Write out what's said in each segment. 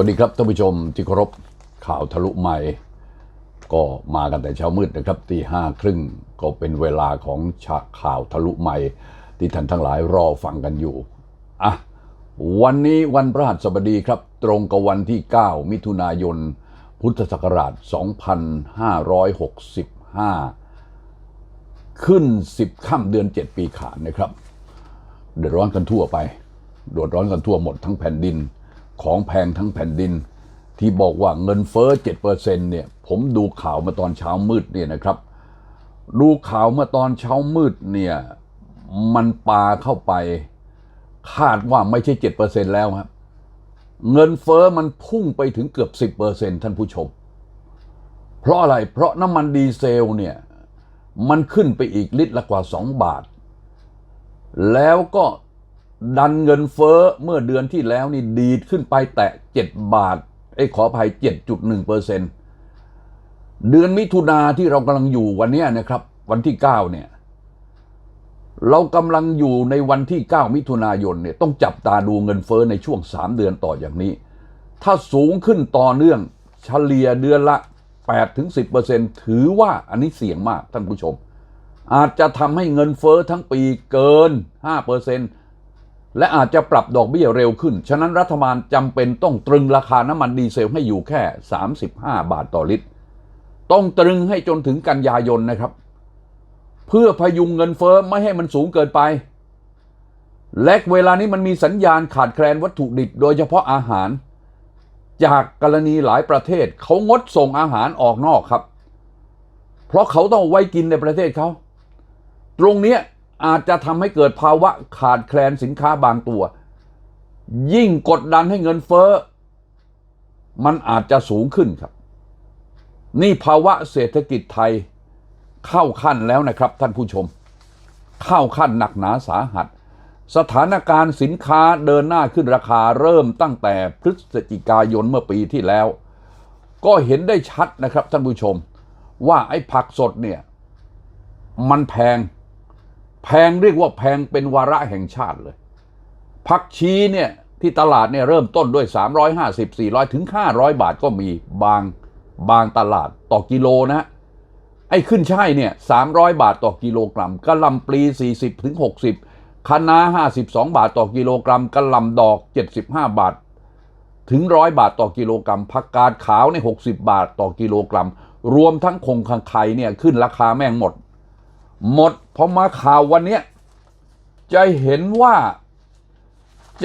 วัสดีครับท่านผู้ชมที่เคารพข่าวทะลุใหม่ ก็มากันแต่เช้ามืดนะครับตีห้าครึ่งก็เป็นเวลาของฉากข่าวทะลุใหม่ ที่ท่านทั้งหลายรอฟังกันอยู่อะวันนี้วันพระหัสบดีครับ ตรงกับวันที่ 9 มิถุนายน พุทธศักราช 2565 ขึ้น 10ค่ำเดือน 7 ปีขานนะครับ เดือดร้อนกันทั่วไปเดือดร้อนกันทั่วหมดทั้งแผ่นดิน ของแพงทั้งแผ่นดิน ที่บอกว่าเงินเฟ้อ7%เนี่ยผมดูข่าวมาตอนเช้ามืดเนี่ยนะครับ ดูข่าวเมื่อตอนเช้ามืดเนี่ยมันปาเข้าไป คาดว่าไม่ใช่ 7%แล้วครับเงินเฟ้อมันพุ่งไปถึงเกือบ 10%ท่านผู้ชม เพราะอะไร เพราะน้ำมันดีเซลเนี่ย มันขึ้นไปอีกลิตรละกว่า 2 บาท แล้วก็ ดันเงินเฟ้อเมื่อเดือนที่แล้วนี่ดีดขึ้นไปแตะ 7 บาทไอ้ขออภัย 7.1เปอร์เซ็นเดือนมิถุนาที่เรากำลังอยู่วันนี้นะครับ วันที่ 9 เนี่ย เรากำลังอยู่ในวันที่ 9 มิถุนายนเนี่ยต้องจับตาดูเงินเฟ้อในช่วง 3 เดือนต่ออย่างนี้ ถ้าสูงขึ้นต่อเนื่องเฉลี่ยเดือนละ 8-10%ถือว่าอันนี้เสี่ยงมากท่านผู้ชม อาจจะทำให้เงินเฟ้อทั้งปีเกิน 5% และอาจจะปรับดอกเบี้ยเร็วขึ้น ฉะนั้นรัฐบาลจำเป็นต้องตรึงราคาน้ำมันดีเซลให้อยู่แค่ 35 บาทต่อลิตร ต้องตรึงให้จนถึงกันยายนนะครับ เพื่อพยุงเงินเฟ้อไม่ให้มันสูงเกินไป และเวลานี้มันมีสัญญาณขาดแคลนวัตถุดิบโดยเฉพาะอาหาร จากกรณีหลายประเทศเขางดส่งอาหารออกนอกครับ เพราะเขาต้องไว้กินในประเทศเขา ตรงเนี้ย อาจจะทำให้เกิดภาวะขาดแคลนสินค้าบางตัว ยิ่งกดดันให้เงินเฟ้อ มันอาจจะสูงขึ้นครับ นี่ภาวะเศรษฐกิจไทยเข้าขั้นแล้วนะครับท่านผู้ชม เข้าขั้นหนักหนาสาหัส สถานการณ์สินค้าเดินหน้าขึ้นราคาเริ่มตั้งแต่พฤศจิกายนเมื่อปีที่แล้ว ก็เห็นได้ชัดนะครับท่านผู้ชม ว่าไอ้ผักสดเนี่ย มันแพง แพงเรียกว่าแพงเป็นวาระแห่งชาติเลย ผักชีเนี่ยที่ตลาดเนี่ยเริ่มต้นด้วย 350 400 ถึง 500 บาทก็มีบางบางตลาดต่อกิโลนะไอ้ขึ้นช่ายเนี่ย 300 บาทต่อกิโลกรัมกะลำปลี 40 ถึง 60คะน้า52 บาทต่อกิโลกรัมกะลำดอก 75 บาท ถึง 100 บาทต่อกิโลกรัมผักกาดขาวใน 60 บาทต่อกิโลกรัม รวมทั้งคงคังไข่เนี่ยขึ้นราคาแม่งหมด หมดพอมาข่าววันนี้จะเห็นว่า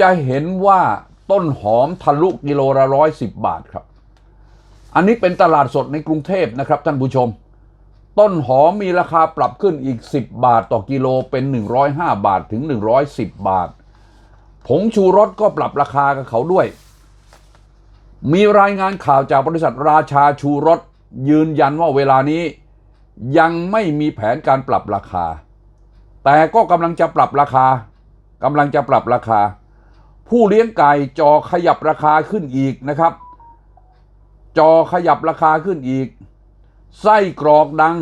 จะเห็นว่าต้นหอมทะลุกิโลละร้อยสิบบาทครับ อันนี้เป็นตลาดสดในกรุงเทพนะครับท่านผู้ชม ต้นหอมมีราคาปรับขึ้นอีก 10 บาทต่อกิโลเป็น 105 บาทถึง 110 บาท ผงชูรสก็ปรับราคากับเขาด้วย มีรายงานข่าวจากบริษัทราชาชูรสยืนยันว่าเวลานี้ ยังไม่มีแผนการปรับราคา แต่ก็กำลังจะปรับราคากำลังจะปรับราคา ผู้เลี้ยงไก่จอขยับราคาขึ้นอีกนะครับ จอขยับราคาขึ้นอีก ไส้กรอกดัง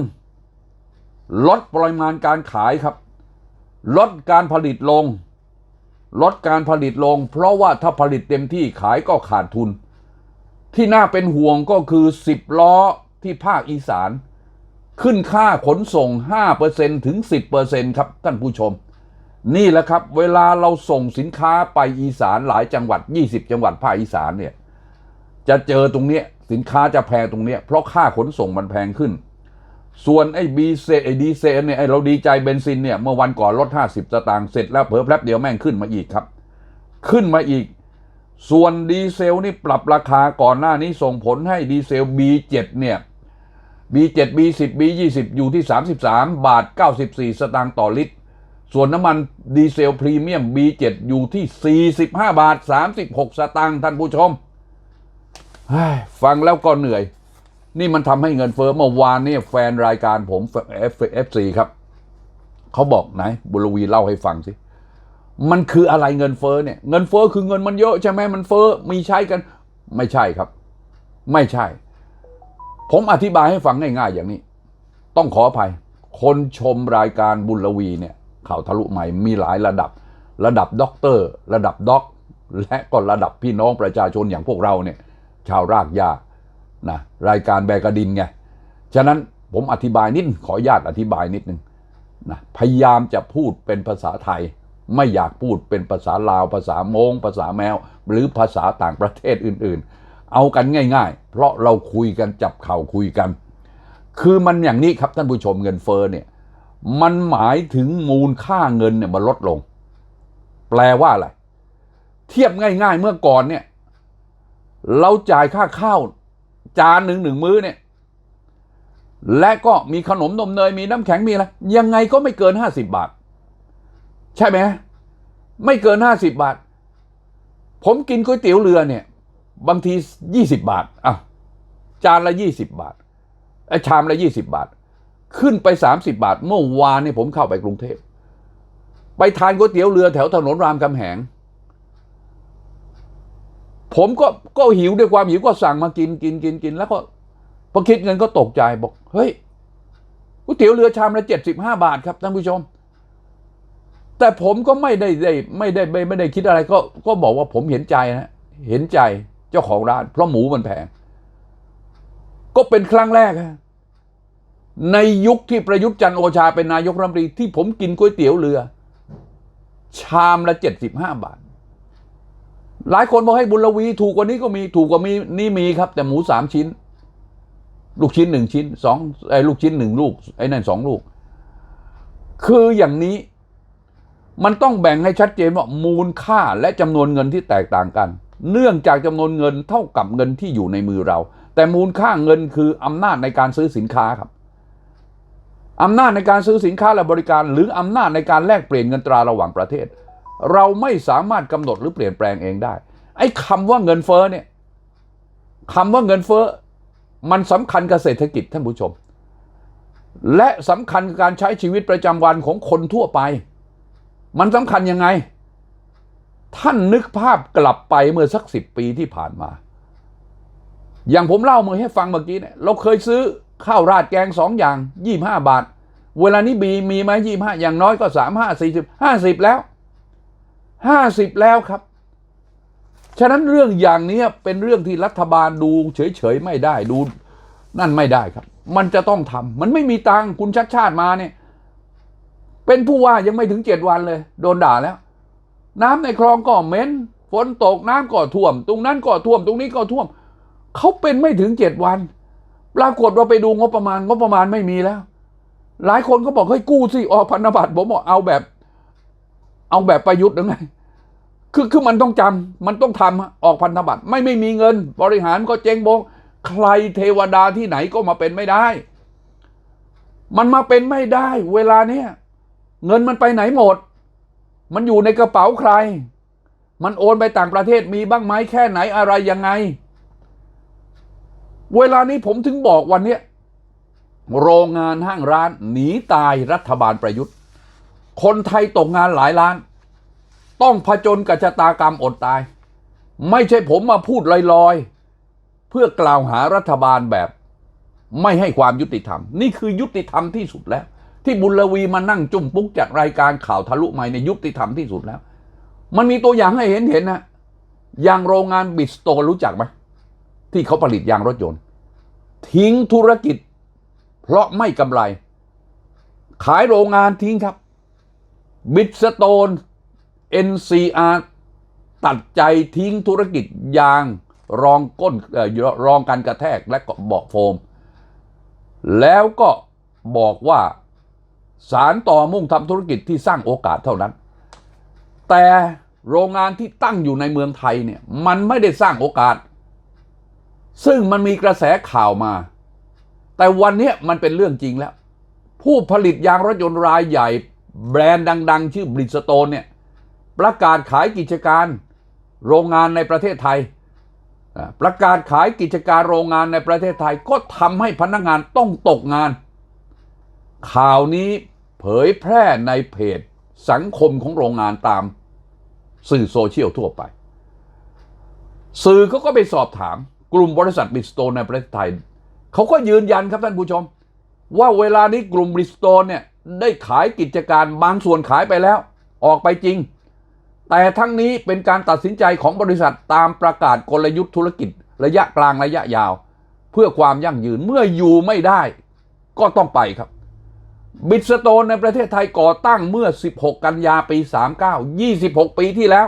ลดปริมาณการขายครับ ลดการผลิตลง ลดการผลิตลง เพราะว่าถ้าผลิตเต็มที่ขายก็ขาดทุน ที่น่าเป็นห่วงก็คือ 10 ล้อที่ภาคอีสาน ขึ้นค่าขนส่ง 5%ถึง 10%ครับท่านผู้ชม นี่แหละครับ เวลาเราส่งสินค้าไปอีสานหลายจังหวัด 20 จังหวัดภาคอีสานเนี่ยจะเจอตรงเนี้ยสินค้าจะแพงตรงเนี้ยเพราะค่าขนส่งมันแพงขึ้น ส่วนไอ้บีเซไอ้ดีเซลเนี่ยไอ้เราดีใจเบนซินเนี่ยเมื่อวันก่อนลด 50 สตางค์เสร็จแล้วเผลอแป๊บเดียวแม่งขึ้นมาอีกครับ ขึ้นมาอีก ส่วนดีเซลนี่ปรับราคาก่อนหน้านี้ส่งผลให้ดีเซล B7 เนี่ย B7 B10 B20 อยู่ที่ 33 บาท 94 สตางค์ต่อลิตร ส่วนน้ำมันดีเซลพรีเมียม B7 อยู่ที่ 45 บาท 36 สตางค์ท่านผู้ชม ฟังแล้วก็เหนื่อย นี่มันทำให้เงินเฟ้อเมื่อวานนี่แฟนรายการผม F FC ครับ เขาบอกไหนบุรวีเล่าให้ฟังสิ มันคืออะไรเงินเฟ้อเนี่ย เงินเฟ้อคือเงินมันเยอะใช่ไหมมันเฟ้อมีใช้กัน ไม่ใช่ครับ ไม่ใช่ ผมอธิบายให้ฟังง่ายๆอย่างนี้ ต้องขออภัย คนชมรายการบุญลวีเนี่ยข่าวทะลุใหม่มีหลายระดับ ระดับด็อกเตอร์ ระดับด็อก และก็ระดับพี่น้องประชาชนอย่างพวกเราเนี่ย ชาวรากหญ้านะรายการแบกดินไง ฉะนั้นผมอธิบายนิดขออนุญาตอธิบายนิดนึงนะพยายามจะพูดเป็นภาษาไทย ไม่อยากพูดเป็นภาษาลาว ภาษามงภาษาแมว หรือภาษาต่างประเทศอื่น ๆ เอากันง่าย ๆ เพราะเราคุยกันจับเข่าคุยกัน คือมันอย่างนี้ครับท่านผู้ชมเงินเฟ้อเนี่ย มันหมายถึงมูลค่าเงินเนี่ยมันลดลง แปลว่าอะไร เทียบง่าย ๆ เมื่อก่อนเนี่ย เราจ่ายค่าข้าวจานหนึ่งหนึ่งมื้อเนี่ย และก็มีขนมนมเนยมีน้ำแข็งมีอะไรยังไงก็ไม่เกินห้าสิบบาท ใช่ไหมไม่เกินห้าสิบบาท ผมกินก๋วยเตี๋ยวเรือเนี่ย บางทียี่สิบบาทอะจานละยี่สิบบาทไอ้ชามละยี่สิบบาท ขึ้นไปสามสิบาท เมื่อวานเนี่ยผมเข้าไปกรุงเทพ ไปทานก๋วยเตี๋ยวเรือแถวถนนรามคำแหง ผมก็ก็หิวด้วยความหิวก็สั่งมากินกินกินกินแล้วก็พอคิดเงินก็ตกใจบอก เฮ้ยก๋วยเตี๋ยวเรือชามละเจ็ดสิบห้าบาทครับท่านผู้ชมแต่ผมก็ไม่ได้ได้ไม่ได้ไม่ไม่ได้คิดอะไรก็ก็บอกว่าผมเห็นใจนะ เห็นใจ เจ้าของร้าน เพราะหมูมันแพง ก็เป็นครั้งแรกฮะในยุคที่ประยุทธ์จันโอชาเป็นนายกรัฐมนตรีที่ผมกินก๋วยเตี๋ยวเรือ ชามละเจ็ดสิบห้าบาท หลายคนบอกให้บุญลวีถูกกว่านี้ก็มีถูกกว่ามีนี่มีครับ แต่หมูสามชิ้น ลูกชิ้นหนึ่งชิ้นสองไอ้ลูกชิ้นหนึ่งลูกไอ้นั่นสองลูก คืออย่างนี้มันต้องแบ่งให้ชัดเจนว่ามูลค่าและจำนวนเงินที่แตกต่างกัน เนื่องจากจำนวนเงินเท่ากับเงินที่อยู่ในมือเรา แต่มูลค่าเงินคืออำนาจในการซื้อสินค้าครับอำนาจในการซื้อสินค้าและบริการ หรืออำนาจในการแลกเปลี่ยนเงินตราระหว่างประเทศ เราไม่สามารถกำหนดหรือเปลี่ยนแปลงเองได้ ไอ้คำว่าเงินเฟ้อเนี่ยคำว่าเงินเฟ้อมันสำคัญกับเศรษฐกิจท่านผู้ชม และสำคัญกับการใช้ชีวิตประจำวันของคนทั่วไป มันสำคัญยังไง ท่านนึกภาพกลับไปเมื่อสักสิบปีที่ผ่านมา อย่างผมเล่ามือให้ฟังเมื่อกี้เนี่ยเราเคยซื้อข้าวราดแกงสองอย่างยี่ห้าบาท เวลานี้บีมีไหมยี่ห้าอย่างน้อยก็สามห้าสี่สิบห้าสิบแล้วห้าสิบแล้วครับ ฉะนั้นเรื่องอย่างนี้เป็นเรื่องที่รัฐบาลดูเฉยๆไม่ได้ดูนั่นไม่ได้ครับ มันจะต้องทำมันไม่มีตังค์คุณชัดชาติมาเนี่ย เป็นผู้ว่ายังไม่ถึงเจ็ดวันเลย โดนด่าแล้ว น้ำในคลองก็เหม็นฝนตกน้ำก็ท่วม ตรงนั้นก็ท่วม ตรงนี้ก็ท่วม เขาเป็นไม่ถึงเจ็ดวัน ปรากฏว่าไปดูงบประมาณงบประมาณไม่มีแล้ว หลายคนก็บอกเฮ้ยกู้สิออกพันธบัตรผมบอกเอาแบบ เอาแบบประยุทธ์หรือไงคือคือมันต้องจำมันต้องทำอออกพันธบัตรไม่ไม่มีเงิน บริหารก็เจ๊งบง ใครเทวดาที่ไหนก็มาเป็นไม่ได้ มันมาเป็นไม่ได้ เวลาเนี้ยเงินมันไปไหนหมด มันอยู่ในกระเป๋าใคร มันโอนไปต่างประเทศมีบ้างไหมแค่ไหนอะไรยังไง เวลานี้ผมถึงบอกวันนี้โรงงานห้างร้านหนีตายรัฐบาลประยุทธ์ คนไทยตกงานหลายล้าน ต้องผจญกับชะตากรรมอดตาย ไม่ใช่ผมมาพูดลอยๆ เพื่อกล่าวหารัฐบาลแบบ ไม่ให้ความยุติธรรม นี่คือยุติธรรมที่สุดแล้ว ที่บุญลวีมานั่งจุ่มปุ๊กจากรายการข่าวทะลุไม่ในยุติธรรมที่สุดแล้ว มันมีตัวอย่างให้เห็นเห็นนะอย่างโรงงานบิสโตรู้จักไหมที่เขาผลิตยางรถยนต์ ทิ้งธุรกิจ เพราะไม่กำไร ขายโรงงานทิ้งครับ บิสโตน NCR ตัดใจทิ้งธุรกิจยางรองก้นรองการกระแทกและเบาะโฟม แล้วก็บอกว่า สารต่อมุ่งทำธุรกิจที่สร้างโอกาสเท่านั้น แต่โรงงานที่ตั้งอยู่ในเมืองไทยเนี่ยมันไม่ได้สร้างโอกาส ซึ่งมันมีกระแสข่าวมา แต่วันนี้มันเป็นเรื่องจริงแล้ว ผู้ผลิตยางรถยนต์รายใหญ่แบรนด์ดัง ๆ ชื่อบริสโตนเนี่ยประกาศขายกิจการโรงงานในประเทศไทย ประกาศขายกิจการโรงงานในประเทศไทยก็ทำให้พนักงานต้องตกงาน ข่าวนี้ เผยแพร่ในเพจสังคมของโรงงานตามสื่อโซเชียลทั่วไป สื่อเขาก็ไปสอบถาม กลุ่มบริษัทบิสโตนในประเทศไทยเขาก็ยืนยันครับท่านผู้ชม ว่าเวลานี้กลุ่มบริสโตนเนี่ยได้ขายกิจการบางส่วนขายไปแล้ว ออกไปจริง แต่ทั้งนี้เป็นการตัดสินใจของบริษัทตามประกาศกลยุทธ์ธุรกิจ ระยะกลางระยะยาว เพื่อความยั่งยืนเมื่ออยู่ไม่ได้ ก็ต้องไปครับ บิดสโตนในประเทศไทยก่อตั้งเมื่อ 16 กันยาปี 39 26 ปีที่แล้ว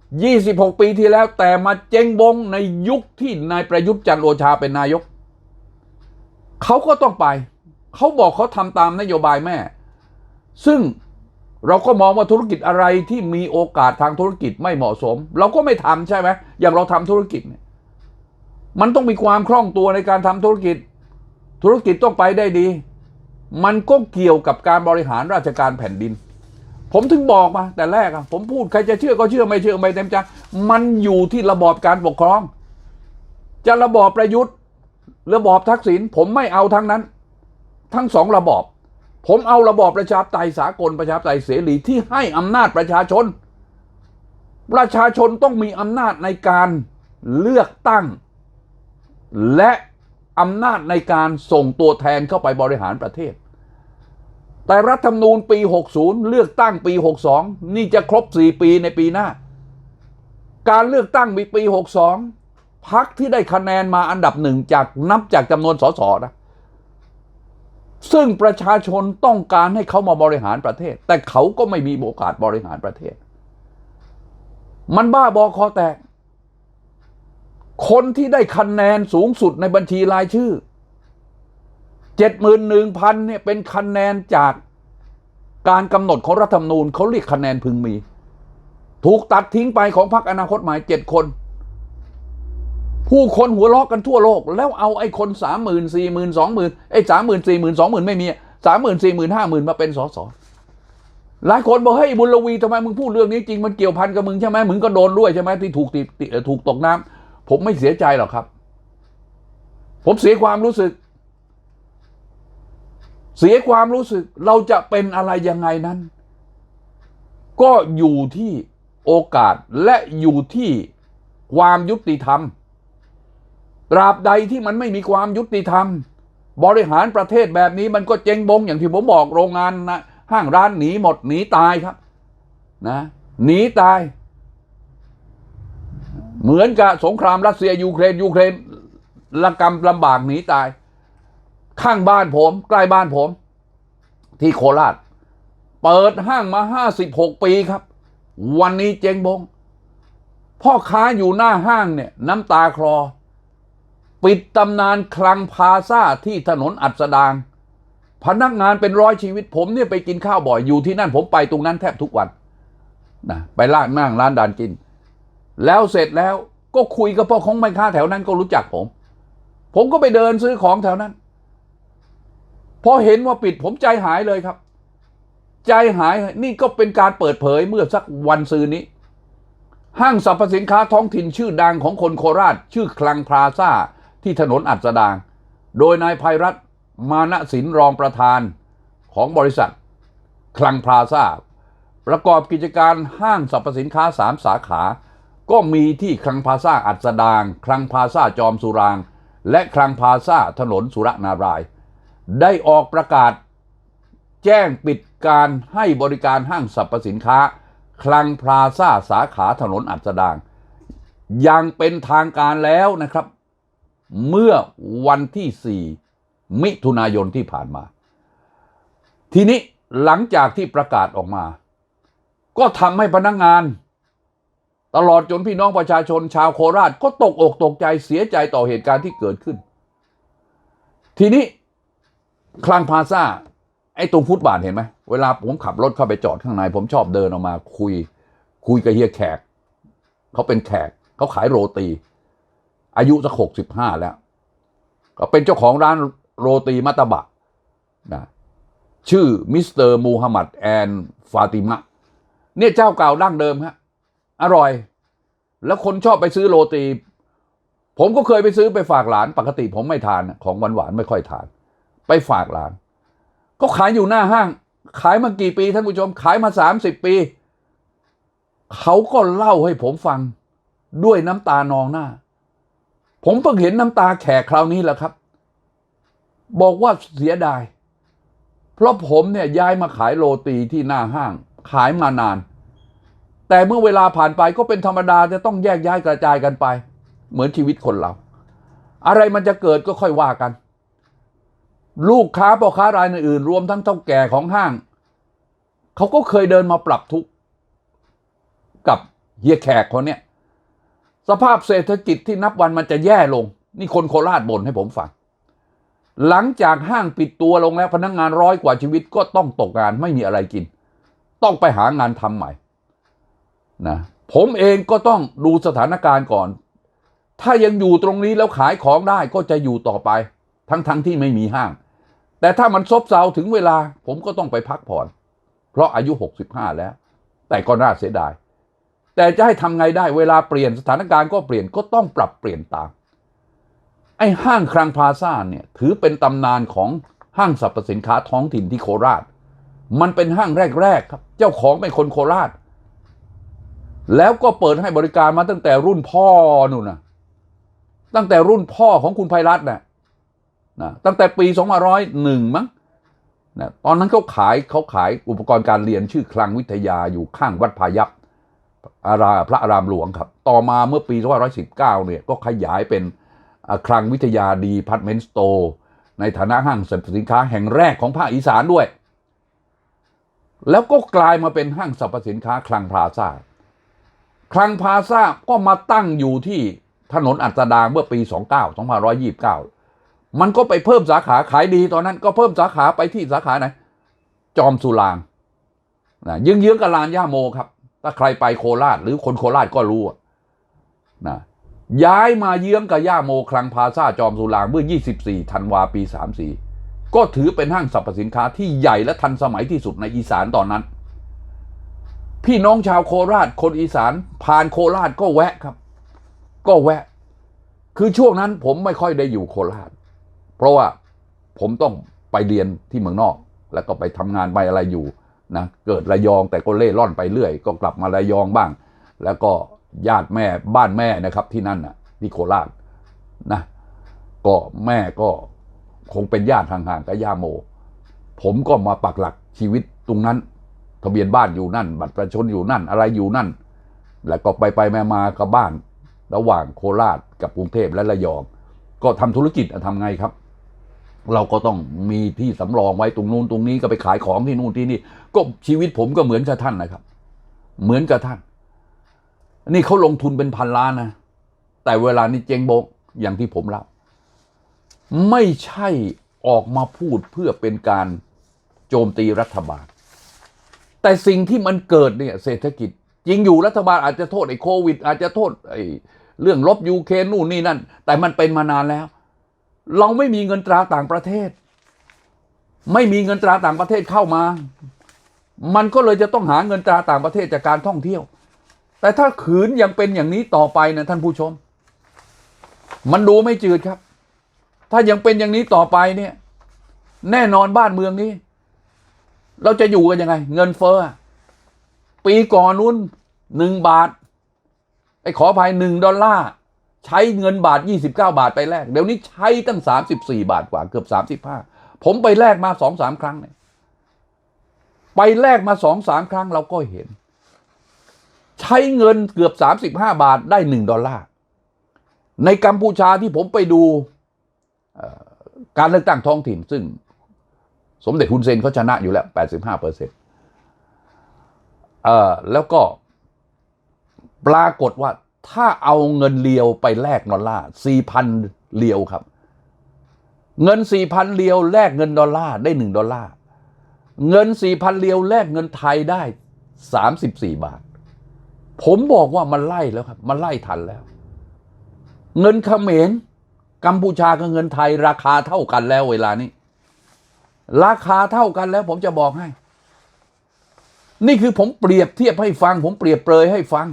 26 ปีที่แล้วแต่มาเจงบงในยุคที่นายประยุทธ์จันทร์โอชาเป็นนายก เขาก็ต้องไป เขาบอกเขาทำตามนโยบายแม่ ซึ่งเราก็มองว่าธุรกิจอะไรที่มีโอกาสทางธุรกิจไม่เหมาะสม เราก็ไม่ทำใช่ไหมอย่างเราทำธุรกิจเนี่ยมันต้องมีความคล่องตัวในการทำธุรกิจ ธุรกิจต้องไปได้ดี มันก็เกี่ยวกับการบริหารราชการแผ่นดิน ผมถึงบอกมา แต่แรกอะผมพูดใครจะเชื่อก็เชื่อไม่เชื่อไม่เต็มใจมันอยู่ที่ระบอบการปกครอง จะระบอบประยุทธ์ ระบอบทักษิณผมไม่เอาทั้งนั้น ทั้งสองระบอบ ผมเอาระบอบประชาธิปไตยสากลประชาธิปไตยเสรีที่ให้อำนาจประชาชน ประชาชนต้องมีอำนาจในการเลือกตั้ง และ อำนาจในการส่งตัวแทนเข้าไปบริหารประเทศ แต่รัฐธรรมนูญปี 60 เลือกตั้งปี 62 นี่จะครบ 4 ปีในปีหน้า การเลือกตั้งมีปี 62พักที่ได้คะแนนมาอันดับหนึ่งจากนับจากจำนวนสสนะซึ่งประชาชนต้องการให้เขามาบริหารประเทศ แต่เขาก็ไม่มีโอกาสบริหารประเทศ มันบ้าบอคอแตก คนที่ได้คะแนนสูงสุดในบัญชีรายชื่อเจ็ดหมื่นหนึ่งพันเนี่ยเป็นคะแนนจากการกำหนดของรัฐธรรมนูญเขาเรียกคะแนนพึงมี ถูกตัดทิ้งไปของพรรคอนาคตใหม่เจ็ดคน ผู้คนหัวเราะกันทั่วโลก แล้วเอาไอ้คนสามหมื่นสี่หมื่นสองหมื่นไอ้สามหมื่นสี่หมื่นสองหมื่นไม่มีสามหมื่นสี่หมื่นห้าหมื่นมาเป็นสสหลายคนบอกเฮ้ยบุญลวีทำไมมึงพูดเรื่องนี้จริงมันเกี่ยวพันกับมึงใช่ไหมมึงก็โดนด้วยใช่ไหมที่ถูกติติถูกตกน้ำ ผมไม่เสียใจหรอกครับ ผมเสียความรู้สึก เสียความรู้สึกเราจะเป็นอะไรยังไงนั้น ก็อยู่ที่โอกาสและอยู่ที่ความยุติธรรมตราบใดที่มันไม่มีความยุติธรรม บริหารประเทศแบบนี้มันก็เจ๊งบงอย่างที่ผมบอกโรงงานนะห้างร้านหนีหมดหนีตายครับ นะหนีตาย เหมือนกับสงครามรัสเซียยูเครนยูเครนละกรรมลำบากหนีตาย ข้างบ้านผม ใกล้บ้านผม ที่โคราช เปิดห้างมาห้าสิบหกปีครับ วันนี้เจงบง พ่อค้าอยู่หน้าห้างเนี่ย น้ำตาคลอ ปิดตำนานคลังพาซาที่ถนนอัสดาง พนักงานเป็นร้อยชีวิตผมเนี่ยไปกินข้าวบ่อยอยู่ที่นั่นผมไปตรงนั้นแทบทุกวันนะไปลางนั่งร้านดานกิน แล้วเสร็จแล้วก็คุยกับพ่อของแม่ค้าแถวนั้นก็รู้จักผม ผมก็ไปเดินซื้อของแถวนั้น พอเห็นว่าปิดผมใจหายเลยครับ ใจหายนี่ก็เป็นการเปิดเผยเมื่อสักวันซืนนี้ ห้างสรรพสินค้าท้องถิ่นชื่อดังของคนโคราช ชื่อคลังพลาซ่าที่ถนนอัสดาง โดยนายภัยรัตน์มานะสินรองประธานของบริษัท คลังพลาซ่าประกอบกิจการห้างสรรพสินค้าสามสาขา ก็มีที่คลังพาซาอัสดาง คลังพาซาจอมสุราง และคลังพาซาถนนสุรนาราย ได้ออกประกาศ แจ้งปิดการให้บริการห้างสรรพสินค้า คลังพาซาสาขาถนนอัสดางอยังเป็นทางการแล้วนะครับ เมื่อวันที่ 4 มิถุนายนที่ผ่านมา ทีนี้หลังจากที่ประกาศออกมา ก็ทำให้พนักงาน ตลอดจนพี่น้องประชาชนชาวโคราชก็ตกอกตกใจเสียใจต่อเหตุการณ์ที่เกิดขึ้น ทีนี้คลังพาซาไอ้ตรงฟุตบาทเห็นไหมเวลาผมขับรถเข้าไปจอดข้างใน ผมชอบเดินออกมาคุย คุยกับเฮียแขก เขาเป็นแขก เขาขายโรตี อายุสักหกสิบห้าแล้ว ก็เป็นเจ้าของร้านโรตีมัตตบะนะชื่อมิสเตอร์มูฮัมหมัดแอนฟาติมะเนี่ยเจ้าเก่าดั้งเดิมฮะ อร่อย แล้วคนชอบไปซื้อโรตี ผมก็เคยไปซื้อไปฝากหลานปกติผมไม่ทานของหวานหวานไม่ค่อยทาน ไปฝากหลาน ก็ขายอยู่หน้าห้าง ขายมากี่ปีท่านผู้ชม ขายมาสามสิบปี เขาก็เล่าให้ผมฟังด้วยน้ำตานองหน้า ผมเพิ่งเห็นน้ำตาแขกคราวนี้แหละครับ บอกว่าเสียดาย เพราะผมเนี่ยย้ายมาขายโรตีที่หน้าห้าง ขายมานาน แต่เมื่อเวลาผ่านไปก็เป็นธรรมดาจะต้องแยกย้ายกระจายกันไป เหมือนชีวิตคนเรา อะไรมันจะเกิดก็ค่อยว่ากัน ลูกค้าพ่อค้ารายอื่นรวมทั้งเท่าแก่ของห้าง เขาก็เคยเดินมาปรับทุกข์กับเฮียแขกคนเนี้ยสภาพเศรษฐกิจที่นับวันมันจะแย่ลง นี่คนโคราชบ่นให้ผมฟัง หลังจากห้างปิดตัวลงแล้วพนักงานร้อยกว่าชีวิตก็ต้องตกงานไม่มีอะไรกิน ต้องไปหางานทำใหม่ นะผมเองก็ต้องดูสถานการณ์ก่อน ถ้ายังอยู่ตรงนี้แล้วขายของได้ก็จะอยู่ต่อไป ทั้งๆทที่ไม่มีห้าง แต่ถ้ามันซบเซาถึงเวลา ผมก็ต้องไปพักผ่อน เพราะอายุ 65 แล้ว แต่ก็น่าเสียดาย แต่จะให้ทำไงได้เวลาเปลี่ยนสถานการณ์ก็เปลี่ยนก็ต้องปรับเปลี่ยนตาม ไอ้ห้างคลังพาซ่าเนี่ยถือเป็นตำนานของห้างสรรพสินค้าท้องถิ่นที่โคราช มันเป็นห้างแรกๆครับ เจ้าของเป็นคนโคราช แล้วก็เปิดให้บริการมาตั้งแต่รุ่นพ่อนู่นนะตั้งแต่รุ่นพ่อของคุณไพรัตน์น่ะนะตั้งแต่ปี2501มั้งนะตอนนั้นเขาขายเขาขายอุปกรณ์การเรียนชื่อคลังวิทยาอยู่ข้างวัดพายัพอาราพระอารามหลวงครับ ต่อมาเมื่อปี2519เนี่ยก็ขยายเป็นคลังวิทยาดีพาร์ตเมนต์สโตร์ในฐานะห้างสรรพสินค้าแห่งแรกของภาคอีสานด้วย แล้วก็กลายมาเป็นห้างสรรพสินค้าคลังพลาซ่า คลังพาซาก็มาตั้งอยู่ที่ถนนอัสดางเมื่อปี 29 2529 มันก็ไปเพิ่มสาขาขายดีตอนนั้นก็เพิ่มสาขาไปที่สาขาไหน จอมสุรางนะยืงยืงๆกับลานย่าโมครับ ถ้าใครไปโคราชหรือคนโคราชก็รู้อะนะย้ายมาเยื้องกับย่าโมคลังพาซาจอมสุรางเมื่อ 24 ธันวาปี 34 ก็ถือเป็นห้างสรรพสินค้าที่ใหญ่และทันสมัยที่สุดในอีสานตอนนั้น พี่น้องชาวโคราชคนอีสาน ผ่านโคราชก็แวะครับ ก็แวะ คือช่วงนั้นผมไม่ค่อยได้อยู่โคราช เพราะว่าผมต้องไปเรียนที่เมืองนอก แล้วก็ไปทำงานไปอะไรอยู่นะเกิดระยองแต่ก็เล่ร่อนไปเรื่อย ก็กลับมาระยองบ้าง แล้วก็ญาติแม่บ้านแม่นะครับ ที่นั่นน่ะที่โคราชนะก็แม่ก็คงเป็นญาติห่างๆกับย่าโม ผมก็มาปักหลักชีวิตตรงนั้น ทะเบียนบ้านอยู่นั่น บัตรประชาชนอยู่นั่น อะไรอยู่นั่น แล้วก็ไปไปมามากับบ้าน ระหว่างโคราชกับกรุงเทพและระยอง ก็ทำธุรกิจอะทำไงครับ เราก็ต้องมีที่สำรองไว้ตรงนู้นตรงนี้ก็ไปขายของที่นู่นที่นี่ ก็ชีวิตผมก็เหมือนกับท่านนะครับ เหมือนกับท่าน นี่เขาลงทุนเป็นพันล้านนะ แต่เวลานี้เจ๊งโบกอย่างที่ผมเล่าไม่ใช่ออกมาพูดเพื่อเป็นการโจมตีรัฐบาล แต่สิ่งที่มันเกิดเนี่ยเศรษฐกิจจริงอยู่รัฐบาลอาจจะโทษไอ้โควิด อาจจะโทษไอ้เรื่องลบยูเครนนู่นนี่นั่น แต่มันเป็นมานานแล้ว เราไม่มีเงินตราต่างประเทศ ไม่มีเงินตราต่างประเทศเข้ามา มันก็เลยจะต้องหาเงินตราต่างประเทศจากการท่องเที่ยว แต่ถ้าขืนยังเป็นอย่างนี้ต่อไปนะท่านผู้ชม มันดูไม่จืดครับ ถ้ายังเป็นอย่างนี้ต่อไปเนี่ย แน่นอนบ้านเมืองนี้ เราจะอยู่กันยังไง เงินเฟ้อปีก่อนนู้นหนึ่งบาทไอ้ขออภัยหนึ่งดอลลาร์ใช้เงินบาท 29 บาทไปแลกเดี๋ยวนี้ใช้ตั้ง 34 บาทกว่าเกือบ 35 ผมไปแลกมาสองสามครั้งเนี่ยไปแลกมาสองสามครั้งเราก็เห็น ใช้เงินเกือบ 35 บาทได้ 1 ดอลลาร์ ในกัมพูชาที่ผมไปดูการเลือกตั้งท้องถิ่นซึ่ง สมเด็จฮุนเซนเขาชนะอยู่แล้ว 85เปอร์เซ็นต์เอ่อแล้วก็ปรากฏว่าถ้าเอาเงินเลียวไปแลกดอลลาร์4,000เลียวครับ เงิน 4,000เลียวแลกเงินดอลลาร์ได้ 1 ดอลลาร์ เงิน 4,000เลียวแลกเงินไทยได้ 34 บาท ผมบอกว่ามันไล่แล้วครับ มันไล่ทันแล้ว เงินเขมรกัมพูชากับเงินไทยราคาเท่ากันแล้วเวลานี้ ราคาเท่ากันแล้วผมจะบอกให้ นี่คือผมเปรียบเทียบให้ฟัง ผมเปรียบเปรยให้ฟัง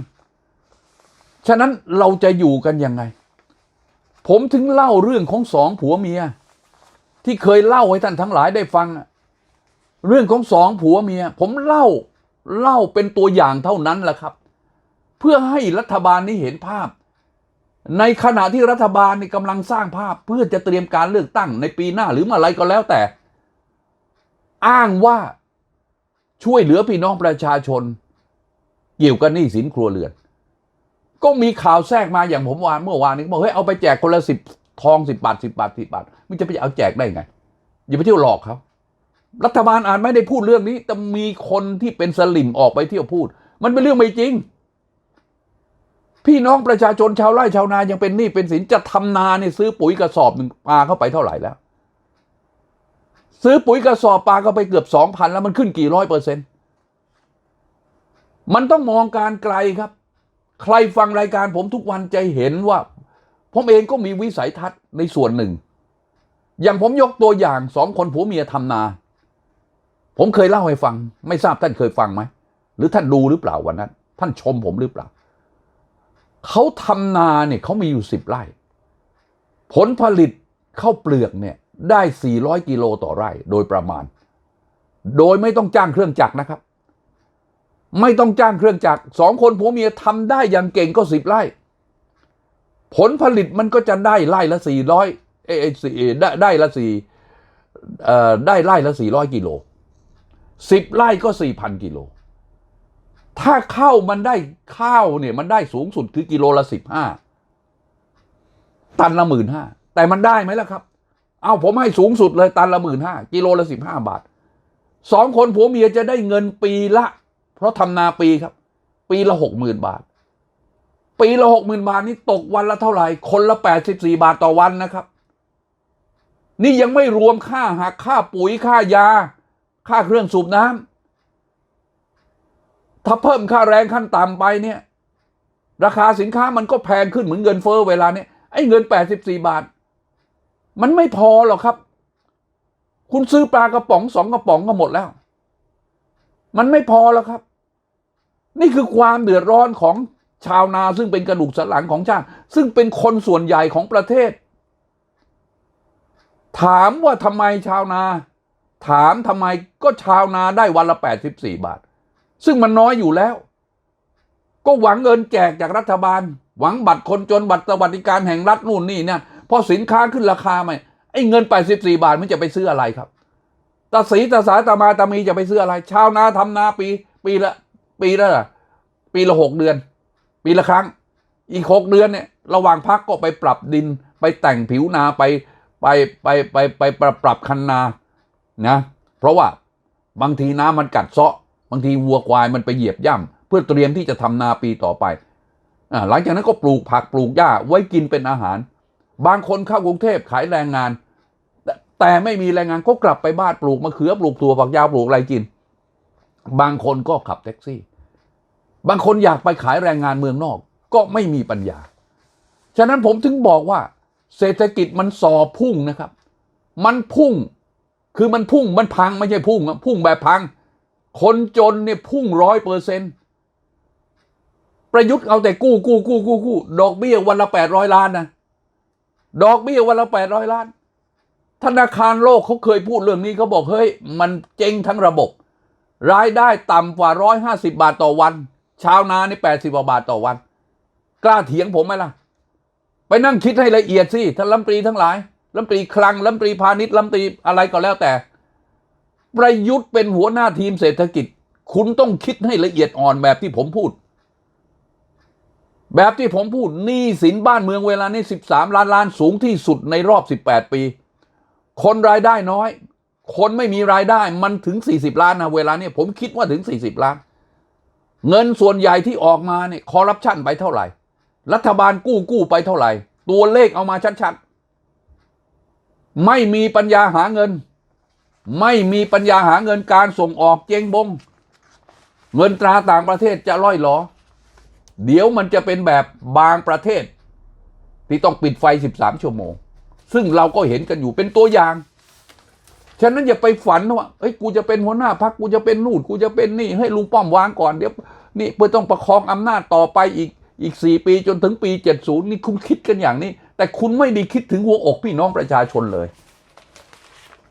ฉะนั้นเราจะอยู่กันยังไง ผมถึงเล่าเรื่องของสองผัวเมีย ที่เคยเล่าให้ท่านทั้งหลายได้ฟัง เรื่องของสองผัวเมีย ผมเล่าเล่าเป็นตัวอย่างเท่านั้นแหละครับ เพื่อให้รัฐบาลนี้เห็นภาพ ในขณะที่รัฐบาลนี่กำลังสร้างภาพ เพื่อจะเตรียมการเลือกตั้งในปีหน้าหรือเมื่อไรก็แล้วแต่ อ้างว่าช่วยเหลือพี่น้องประชาชน เกี่ยวกับหนี้สินครัวเรือน ก็มีข่าวแทรกมาอย่างผมวานเมื่อวานนี้บอกเฮ้ยเอาไปแจกคนละสิบทองสิบบาทสิบบาทสิบบาทมันจะไปเอาแจกได้ไง อย่าไปเที่ยวหลอกเขารัฐบาลอาจไม่ได้พูดเรื่องนี้ แต่มีคนที่เป็นสลิมออกไปเที่ยวพูด มันเป็นเรื่องไม่จริง พี่น้องประชาชนชาวไร่ชาวนายังเป็นหนี้เป็นสินจะทำนาเนี่ยซื้อปุ๋ยกระสอบหนึ่งปลาเข้าไปเท่าไหร่แล้ว ซื้อปุ๋ยกระสอบปลาก็ไปเกือบสองพันแล้วมันขึ้นกี่ร้อยเปอร์เซ็นต์มันต้องมองการไกลครับ ใครฟังรายการผมทุกวันจะเห็นว่า ผมเองก็มีวิสัยทัศน์ในส่วนหนึ่ง อย่างผมยกตัวอย่างสองคนผัวเมียทำนา ผมเคยเล่าให้ฟัง ไม่ทราบท่านเคยฟังไหม หรือท่านดูหรือเปล่าวันนั้น ท่านชมผมหรือเปล่า เขาทำนาเนี่ยเขามีอยู่สิบไร่ ผลผลิตข้าวเปลือกเนี่ย ได้ 400 กิโลต่อไร่โดยประมาณ โดยไม่ต้องจ้างเครื่องจักรนะครับ ไม่ต้องจ้างเครื่องจักรสองคนผัวเมียทำได้อย่างเก่งก็สิบไร่ ผลผลิตมันก็จะได้ไร่ละสี่ร้อยเอสี่ได้ได้ละสี่เอ่อได้ไร่ละสี่ร้อยกิโลสิบไร่ก็สี่พันกิโล ถ้าข้าวมันได้ข้าวเนี่ยมันได้สูงสุดคือกิโลละสิบห้าตันละหมื่นห้าแต่มันได้ไหมล่ะครับ เอาผมให้สูงสุดเลยตันละหมื่นห้ากิโลละสิบห้าบาทสองคนผัวเมียจะได้เงินปีละ เพราะทำนาปีครับ ปีละหกหมื่นบาท ปีละหกหมื่นบาทนี่ตกวันละเท่าไหร่ คนละแปดสิบสี่บาทต่อวันนะครับ นี่ยังไม่รวมค่าหักค่าปุ๋ยค่ายา ค่าเครื่องสูบน้ำถ้าเพิ่มค่าแรงขั้นต่ำไปเนี่ย ราคาสินค้ามันก็แพงขึ้นเหมือนเงินเฟ้อเวลาเนี้ยไอ้เงินแปดสิบสี่บาท มันไม่พอหรอกครับ คุณซื้อปลากระป๋องสองกระป๋องก็หมดแล้ว มันไม่พอแล้วครับ นี่คือความเดือดร้อนของชาวนาซึ่งเป็นกระดูกสันหลังของชาติ ซึ่งเป็นคนส่วนใหญ่ของประเทศ ถามว่าทำไมชาวนา ถามทำไมก็ชาวนาได้วันละ84 บาท ซึ่งมันน้อยอยู่แล้ว ก็หวังเงินแจกจากรัฐบาล หวังบัตรคนจนบัตรสวัสดิการแห่งรัฐนู่นนี่เนี่ย พอสินค้าขึ้นราคาใหม่ไอ้เงิน 84 บาทมันจะไปซื้ออะไรครับตาสีตาสาตามาตามีจะไปซื้ออะไร ชาวนาทำนาปี ปีละ ปีละปีละหกเดือน ปีละครั้ง อีกหกเดือนเนี่ยระหว่างพักก็ไปปรับดิน ไปแต่งผิวนาไปไปไปไปไปปรับปรับคันนานะเพราะว่าบางทีน้ำมันกัดเซาะ บางทีวัวควายมันไปเหยียบย่ำเพื่อเตรียมที่จะทำนาปีต่อไปอหลังจากนั้นก็ปลูกผักปลูกหญ้าไว้กินเป็นอาหาร บางคนเข้ากรุงเทพขายแรงงาน แต่ไม่มีแรงงานก็กลับไปบ้านปลูกมะเขือปลูกถั่วฝักยาวปลูกอะไรกิน บางคนก็ขับแท็กซี่ บางคนอยากไปขายแรงงานเมืองนอก ก็ไม่มีปัญญา ฉะนั้นผมถึงบอกว่า เศรษฐกิจมันสอพุ่งนะครับ มันพุ่งคือมันพุ่งมันพังไม่ใช่พุ่งพุ่งแบบพัง คนจนเนี่ยพุ่งร้อยเปอร์เซ็นต์ประยุทธ์เอาแต่กู้กู้กู้กู้กู้ดอกเบี้ยวันละแปดร้อยล้านนะ ดอกเบี้ยวันละแปดร้อยล้าน ธนาคารโลกเขาเคยพูดเรื่องนี้เขาบอกเฮ้ย มันเจ๊งทั้งระบบ รายได้ต่ำกว่าร้อยห้าสิบาทต่อวัน ชาวนานี่แปดสิบาทต่อวัน กล้าเถียงผมไหมล่ะ ไปนั่งคิดให้ละเอียดสิท่านรัฐมนตรีทั้งหลายรัฐมนตรีคลังรัฐมนตรีพาณิชย์รัฐมนตรีอะไรก็แล้วแต่ ประยุทธ์เป็นหัวหน้าทีมเศรษฐกิจ คุณต้องคิดให้ละเอียดอ่อนแบบที่ผมพูด แบบที่ผมพูดหนี้สินบ้านเมืองเวลานี้ 13 ล้านล้านสูงที่สุดในรอบ 18 ปี คนรายได้น้อย คนไม่มีรายได้มันถึง 40 ล้านนะเวลานี้ผมคิดว่าถึง 40 ล้าน เงินส่วนใหญ่ที่ออกมาเนี่ยคอร์รัปชันไปเท่าไหร่ รัฐบาลกู้กู้ไปเท่าไหร่ ตัวเลขเอามาชัดๆ ไม่มีปัญญาหาเงิน ไม่มีปัญญาหาเงินการส่งออกเจงบง เงินตราต่างประเทศจะล่อยหลอ เดี๋ยวมันจะเป็นแบบบางประเทศ ที่ต้องปิดไฟ 13 ชั่วโมง ซึ่งเราก็เห็นกันอยู่เป็นตัวอย่าง ฉะนั้นอย่าไปฝันว่าเอ้ยกูจะเป็นหัวหน้าพักกูจะเป็นนู่นกูจะเป็นนี่ ให้ลุงป้อมวางก่อนเดี๋ยวนี่เพื่อต้องประคองอำนาจต่อไปอีกอีกสี่ปีจนถึงปี 70 นี่คุณคิดกันอย่างนี้ แต่คุณไม่ได้คิดถึงหัวอกพี่น้องประชาชนเลย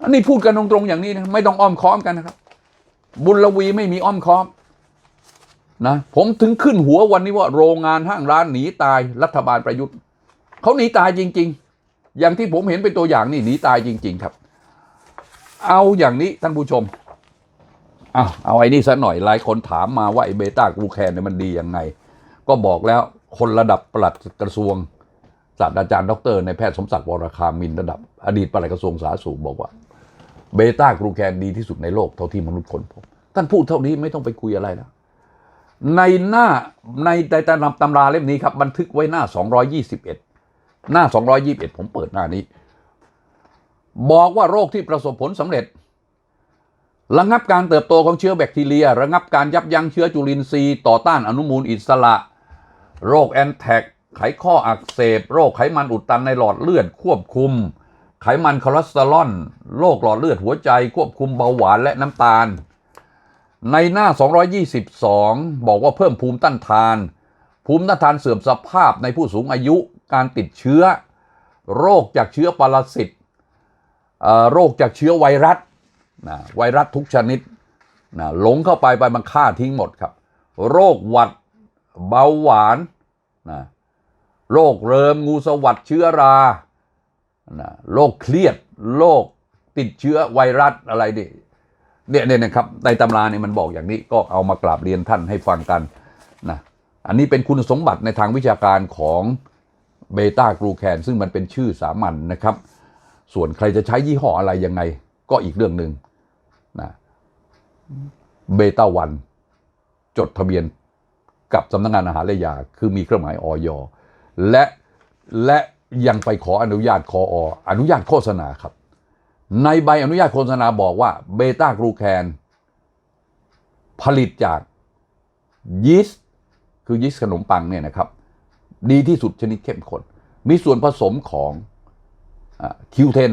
อันนี้พูดกันตรงๆอย่างนี้นะไม่ต้องอ้อมค้อมกันนะครับ บุญลวีไม่มีอ้อมค้อม นะผมถึงขึ้นหัววันนี้ว่าโรงงานห้างร้านหนีตายรัฐบาลประยุทธ์เขาหนีตายจริง ๆ อย่างที่ผมเห็นเป็นตัวอย่างนี่หนีตายจริง ๆ ครับ เอาอย่างนี้ท่านผู้ชมเอาเอาไอ้นี่ซะหน่อยหลายคนถามมาว่าไอ้เบต้ากลูแคนเนี่ยมันดียังไง ก็บอกแล้วคนระดับปลัดกระทรวงศาสตราจารย์ดรในแพทย์สมศักดิ์วรคามินระดับ อดีตปลัดกระทรวงสาธารณสุขบอกว่าเบต้ากลูแคนดีที่สุดในโลกเท่าที่มนุษย์คนพบท่านพูดเท่านี้ไม่ต้องไปคุยอะไรแล้ว ในหน้าในในตำตำราเล่มนี้ครับ บันทึกไว้หน้า 221 หน้า 221 ผมเปิดหน้านี้ บอกว่าโรคที่ประสบผลสำเร็จ ระงับการเติบโตของเชื้อแบคทีเรีย ระงับการยับยั้งเชื้อจุลินทรีย์ต่อต้านอนุมูลอิสระ โรคแอนแทกไขข้ออักเสบ โรคไขมันอุดตันในหลอดเลือดควบคุม ไขมันคอเลสเตอรอลโรคหลอดเลือดหัวใจ ควบคุมเบาหวานและน้ำตาล ในหน้า 222 บอกว่าเพิ่มภูมิต้านทาน ภูมิต้านทานเสื่อมสภาพในผู้สูงอายุ การติดเชื้อ โรคจากเชื้อปรสิตโรคจากเชื้อไวรัสนะไวรัสทุกชนิดนะหลงเข้าไปไปมันฆ่าทิ้งหมดครับ โรคหวัดเบาหวานนะโรคเริมงูสวัสดเชื้อรานะโรคเครียด โรคติดเชื้อไวรัสอะไรนี่ เนี่ยเนี่ยนะครับในตำราเนี่ยมันบอกอย่างนี้ก็เอามากราบเรียนท่านให้ฟังกันนะอันนี้เป็นคุณสมบัติในทางวิชาการของเบต้ากลูแคนซึ่งมันเป็นชื่อสามัญนนะครับ ส่วนใครจะใช้ยี่ห้ออะไรยังไง ก็อีกเรื่องหนึ่งนะเบต้าวันจดทะเบียนกับสำนักงานอาหารและยา คือมีเครื่องหมายออยและและยังไปขออนุญาตคอออนุญาตโฆษณาครับ ในใบอนุญาตโฆษณาบอกว่าเบต้ากลูแคนผลิตจากยีสต์คือยีสต์ขนมปังเนี่ยนะครับ ดีที่สุดชนิดเข้มข้นมีส่วนผสมของคิวเทน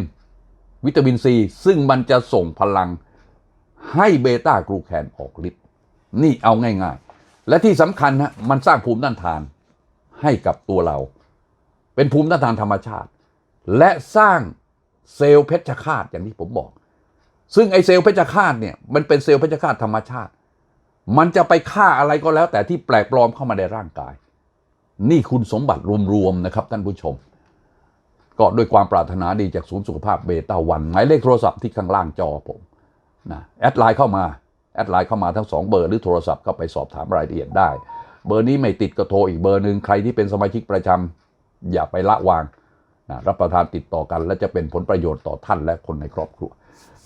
วิตามินซี ซึ่งมันจะส่งพลังให้เบต้ากลูแคนออกฤทธิ์นี่เอาง่ายๆ และที่สำคัญนะมันสร้างภูมิต้านทานให้กับตัวเรา เป็นภูมิต้านทานธรรมชาติ และสร้าง เซลล์เพชฌฆาตอย่างที่ผมบอก ซึ่งไอเซลล์เพชฌฆาตเนี่ยมันเป็นเซลล์เพชฌฆาตธรรมชาติ มันจะไปฆ่าอะไรก็แล้ว แต่ที่แปลกปลอมเข้ามาในร่างกาย นี่คุณสมบัติรวมๆนะครับท่านผู้ชม ก็ด้วยความปรารถนาดีจากศูนย์สุขภาพเบต้าวันหมายเลขโทรศัพท์ที่ข้างล่างจอผมนะแอดไลน์เข้ามาแอดไลน์เข้ามาทั้งสองเบอร์หรือโทรศัพท์เข้าไปสอบถามรายละเอียดได้ เบอร์นี้ไม่ติดก็โทรอีกเบอร์หนึ่งใครที่เป็นสมาชิกประจำอย่าไปละวาง นะรับประทานติดต่อกัน และจะเป็นผลประโยชน์ต่อท่านและคนในครอบครัว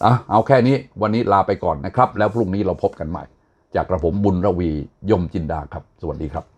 อะเอาแค่นี้วันนี้ลาไปก่อนนะครับ แล้วพรุ่งนี้เราพบกันใหม่ จากกระผมบุญระวียมจินดาครับ สวัสดีครับ